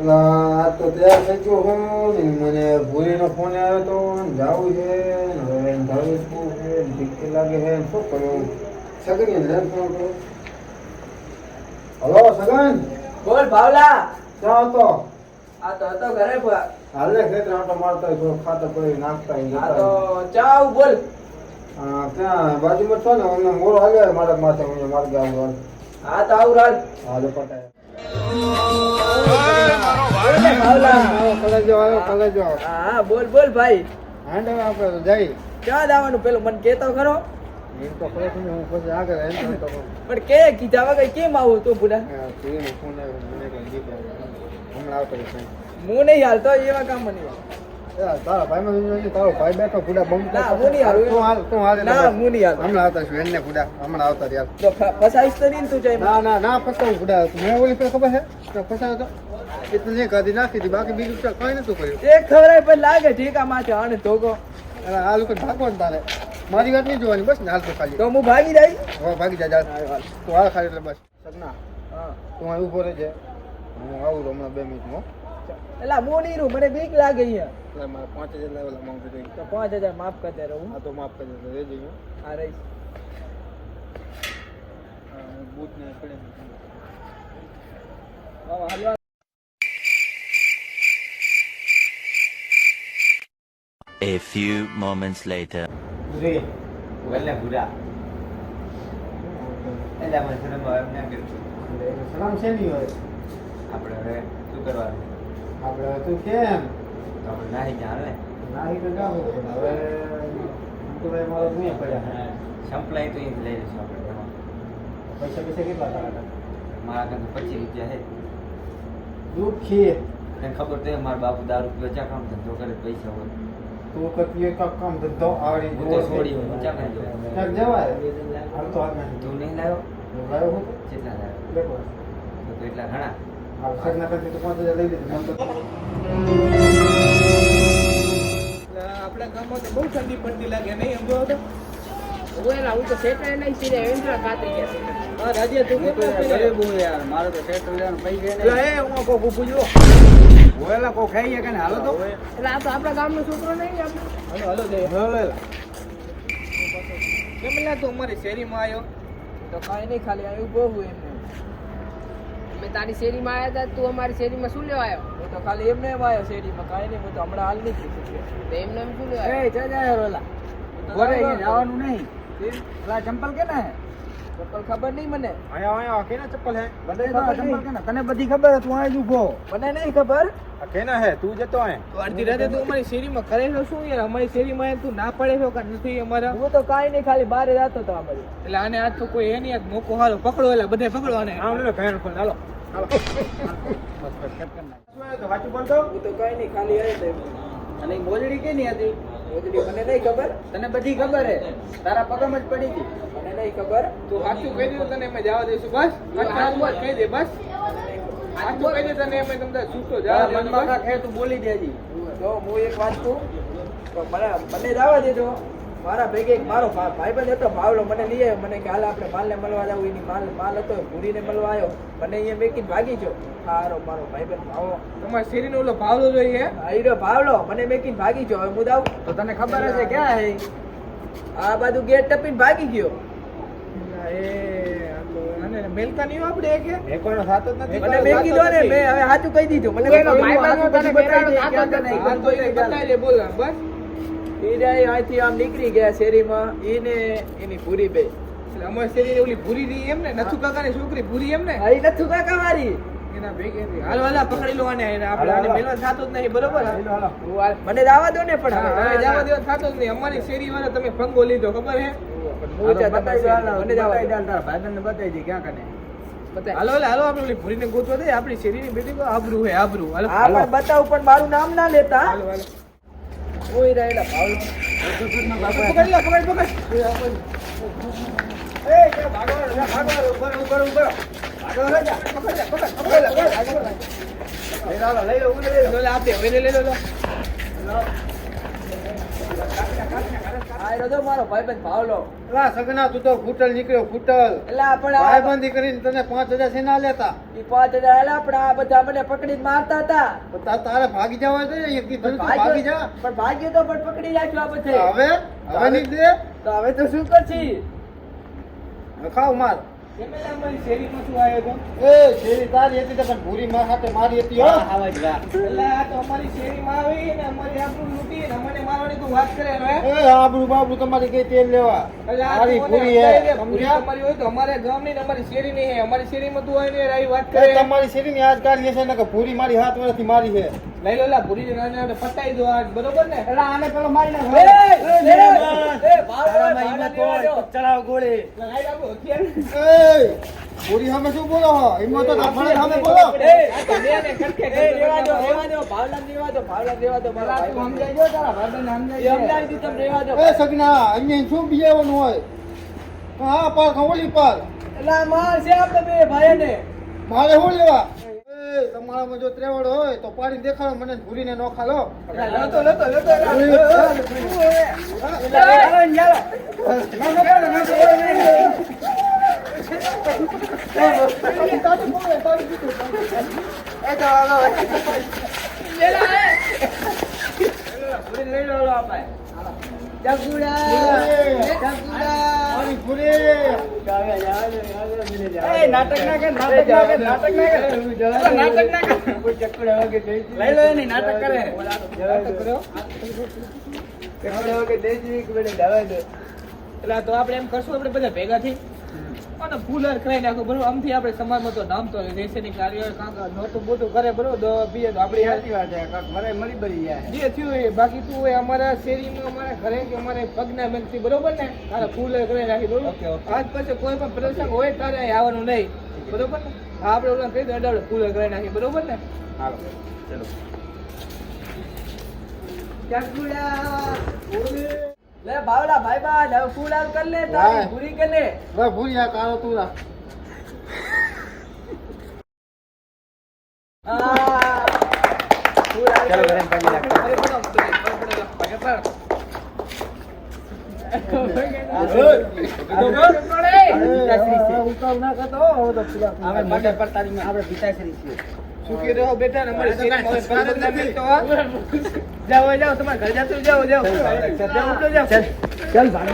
આ તો તૈયાર થઈ ગયો હું મને ભૂરીનો ફોન આવ્યો તો જાવું છે હવે ધારું શું છે ઠીક લાગે છે શું કરું સગન ને ફોન કરું હલો સગન બોલ ભાવલા ક્યાં હતો? આ તો હતો ઘરે. હાલે ખેતર આટો મારતા થોડો ખાતર પડી નાખતા આ તો ચાવ બોલ. ત્યાં બાજુમાં છો ને? અમને મોરો હાલે મારા માથે મારે ગામ હા તો આવું રાજ હાલ પટાય. હા બોલ ભાઈ. હાંડ તો જઈ ક્યાં જવાનું? પેલું મને કેતો ખરો. એમ હું પણ કે કીધા વગર કેમ આવું તું બુડા તું મને હમણાં આવતો. હું નહીં હાલતો એવા કામ નહીં તારા જોજો, તારો ભાઈ બેઠો ફૂડા બમ ના, હું નહીં હાલું. તું હાલ તું હાલ હમણાં આવતા છું એને ફૂડા હમણાં આવતા યાર તો તો જાય ના ના ના ફસાવું ફૂડા મેં ઓલી ખબર છે? ફસાયો તો? એટલે કાઢી નાખી હતી બાકી બીજું કઈ નતું કર્યું. એક ખબર પણ લાગે ઠીકા માથે આને ધોકો. આ લોકો ભાગવાનું તારે. મારી વાત નહીં જોવાની બસ ને હાલ તો ખાલી. તો હું ભાગી જાય? હવે ભાગી જાય તું હાલ ખાલી એટલે બસ. સગના હા. તું અહીં ઊભો રહેજે. હું આવું હમણાં બે મિનિટમાં એલા હું નહીં રહું મને બીક લાગે અહીંયા. એટલે મારે પાંચ હજાર લાવેલા માંગુ છું. તો પાંચ હજાર માફ કરતે રહું. આ તો માફ કરતા. આ રહીશ હા, હું બૂટ ને પડે હવે હાલવા A few moments later. ભૂરી બોલને ભૂરા એટલે શરમ એમ ના કર્યું સલામ છે નહીં હોય આપણે હવે શું કરવાનું આપણે હવે તું કેમ આપણે નાહી જાણે નાહી તો કામ હવે તો ભાઈ મારો નહીં પડ્યા સંપલાય તો એ લઈ લઈશું આપણે. પૈસા પૈસા કેટલા તારા મારા કાંઈ તો પચીસ રૂપિયા છે દુઃખી તને ખબર તો મારા બાપુ દારૂ પીવા ચા કામ ધંધો કરે પૈસા હોય તું કરતી કામ કામ ધંધો આવડી તો છોડી ક્યાંક જવાય? હાલ તો હાલ નહીં તું નહીં લાવ્યો? લાવ્યો હું કેટલા લાવ્યો. દેખો તો એટલા ઘણા? આ સગના કરતી તો પાંચ હજાર લઈ લીધું. આપણા ગામમાં તો બહુ ઠંડી પડતી લાગે નહીં એમ ઓએલા હું તો સેટાય નહીં સીધા એન્ટ્રા કાતરી ગયા. હા રાજ્ય તું કેમ ગરીબ હું યાર મારો તો સેટ લેવાનું પૈસા એ હું કોઈ ઊભું જો હોયેલા કોઈ ખાઈએ કે હાલો તો. એટલે આ તો આપણા ગામનો છોકરો નહીં આપણે? હલો હલો જય કેમ લા તું અમારી શેરીમાં આવ્યો તો કાંઈ નહીં ખાલી આવ્યું બહુ એમને અમે તારી શેરીમાં આવ્યા હતા તું અમારી શેરીમાં શું લેવા આવ્યો હું તો ખાલી એમને એમ આવ્યો શેરીમાં કાંઈ નહીં હું તો હમણાં હાલ નહીં તો એમને એમ શું લેવા આવ્યો જય જય રોલા ઘરે જવાનું નહીં. પેલા ચંપલ કે ને? ચપ્પલ ખબર નહીં મને. આયા આયા કેના ચપ્પલ હે? મને ચંપલ કેના તને બધી ખબર હે તું આય જ મને નહીં ખબર. કેના હે? તું જતો હે તો અડધી રાતે તું અમારી શેરીમાં કરે છે શું યાર? અમારી શેરીમાં તું ના પડે છો કે નથી અમારા? હું તો કાંઈ નહીં ખાલી બારે જાતો તો અમારી. એટલે આને આજ તો કોઈ એની આજ મોકો હાલો પકડો એટલે બધે પકડો આને. આમ લે ભેણ ફોન હાલો. હાલો. બસ બસ કેપ કર શું હે તો વાંચું બોલતો હું તો કાંઈ નહીં ખાલી અને મોજડી કેની હતી મોજડી મને નહીં ખબર. તને બધી ખબર હે. તારા પગમ જ પડી હતી. મને નહીં ખબર. તું સાચું કહી દીધું તને અમે જવા દઈશું બસ? કહી દે બસ? સાચું કહી દે તને તમને છૂટો જવા મનમાં બસ. તું બોલી દેજી. જો હું એક વાત કહું મને મને જવા દેજો. મારા ભેગે એક મારો ભાઈ ભાઈબંધ હતો ભાવલો મને લઈ આવ્યો. મને કે હાલ આપણે માલને મળવા જવું. એની માલ માલ હતો ભૂરીને મળવા આવ્યો. મને અહીંયા મેકીને ભાગી ગયો. સારો મારો ભાઈબંધ ભાવો. તમારે શેરીનો ઓલો ભાવલો જોઈએ? હા ભાવલો. મને મેકીને ભાગી ગયો. હવે હું જાઉં? તો તને ખબર હશે ક્યાં હે? આ બાજુ ગેટ ટપીને ભાગી ગયો. એ મેલતા નહીં આપણે કે એકોનો થાતો જ નથી. મને મેકી દો ને મેં હવે સાચું કહી દીધું. મને બતાવી દે, બોલ બસ. ઈ રહ્યા અહીંથી આમ નીકળી ગયા શેરીમાં. ઈને એની ભૂરી બે. એટલે અમારી શેરીની ઓલી ભૂરી રહી એમ ને નથુ કાકાની છોકરી ભૂરી એમ ને? હા નથુ કાકા વાળી. એના ભેગે. હાલો હાલો પકડી લો આને આપણે આને મેલવા થતો જ નહીં બરોબર? હાલો, હાલો. હું આ- મને જવા દો ને પણ હવે. જવા દેવા થતો જ નહીં. અમારી શેરી વાળા તમે ફંગો લીધો ખબર હે? શેરી. હાલો હાલો આપણે ઓલી ભૂરીને ગોતવા દે આપણી શેરીની બેટી આબરૂ હે આબરૂ. હાલો. બતાવું પણ મારું નામ ના લેતા. હાલો હાલો. ઓય રાયડા ભાવ પકડ લો, પકડ પકડ. એ કે ભાગો રે ભાગો ઉપર ઉપર ઉપર ભાગો રે જા પકડ જા પકડ પકડ લે લઈ લો લઈ લો લઈ લો. લે આપે હવે લઈ લો. લો આ તો મારો ભાઈબંધ ભાવલો. એલા સગના તું તો ફૂટલ નીકળ્યો ફૂટલ એટલે આપણે આ- ભાઈબંધી કરીને તને પાંચ હજાર છે ના લેતા એ પાંચ હજાર આલ્યા, પણ આ બધા મને પકડી મારતા હતા. તારે ભાગી જવા દે એક પણ તું ભાગી જા. પણ ભાગ્યો તો પણ પકડી રાખ્યો આ બધે. હવે હવે તો હવે તો શું કરશી? ખાવ માર. એટલે અમારી એ શેરી તારી હતી પણ ભૂરી માં સાથે મારી હતી હો અમારી શેરીમાં આવી ને અમારી આબરૂ લૂંટી ને અમને મારવાની તું બાબરૂ તમારી કઈ તેલ લેવા મારી ભૂરી હે ને? તમારી હોય તો અમારે ગામની ને અમારી શેરીની હે અમારી શેરીમાં તું આવીને આવી વાત કરે તમારી શેરી ની આજ કાઢી ને કે ભૂરી મારી હાથ વર્ષથી મારી છે લઈ લો લા ભૂરી ને પટાઈ દો આ બરોબર ને એટલે આને પેલો મારી નાખ એ, એ, એ, ભાવ ગોળી લગાઈ રાખો, હથિયાર. ભૂરી સામે શું બોલો હિંમત તો સામે બોલો સગના અહીંયા શું બીજાવાનું હોય હા પાર ખવલી પાર એટલે આ માર છે આપણે બે ભાઈઓને. મારે શું લેવા તમારામાં જો ત્રેવડ હોય તો પાડી દેખાડો મને ભૂરીને નો ખાલો લેતો, લેતો, લેતો, લેતો. નાટક ના કર, નાટક ના કર, નાટક ના કર. નાટક ના કર. લઈ લો એની, નાટક કરે. નાટક કર્યો? એટલે તો આપણે એમ કરશું આપણે બધા ભેગા થઈ અને ફૂલર કરાઈ નાખો બરોબર? આમથી આપણે સમાજમાં તો નામ તો રહેશે નહીં કાર્ય કાંક નોટું બોટું કરે બરોબર? દવા પીએ તો આપણી સાચી વાત છે કાંક મરે મરી ભરી જાય. જે થયું એ બાકી તું હોય અમારા શેરીમાં અમારા ઘરે કે અમારે પગના મેલથી બરોબર ને? તારે ફૂલ કરાવી નાખી બરોબર? આજ પછી કોઈ પણ પ્રસંગ હોય તારે આવવાનું નહીં બરોબર ને? હા આપણે ઓલા કહી દો અડાડે ફૂલ કરાઈ નાખી બરોબર ને? હાલો ચલો. લે બાવલા ભાઈ બા હવે ફૂલ આવ કર લે તારી પૂરી કર લે હવે ભૂરી આ કાળો તું રાખ. ચાલો ઘરે પાણી નાખ પૂરા આપણે પિતાશ્રી છીએ. સુખી રહો બેટા ને અમારી જાઓ જાઓ તમારે ઘર જાતું જાઓ જાઓ. જાઓ તો જાઓ. ચાલ જા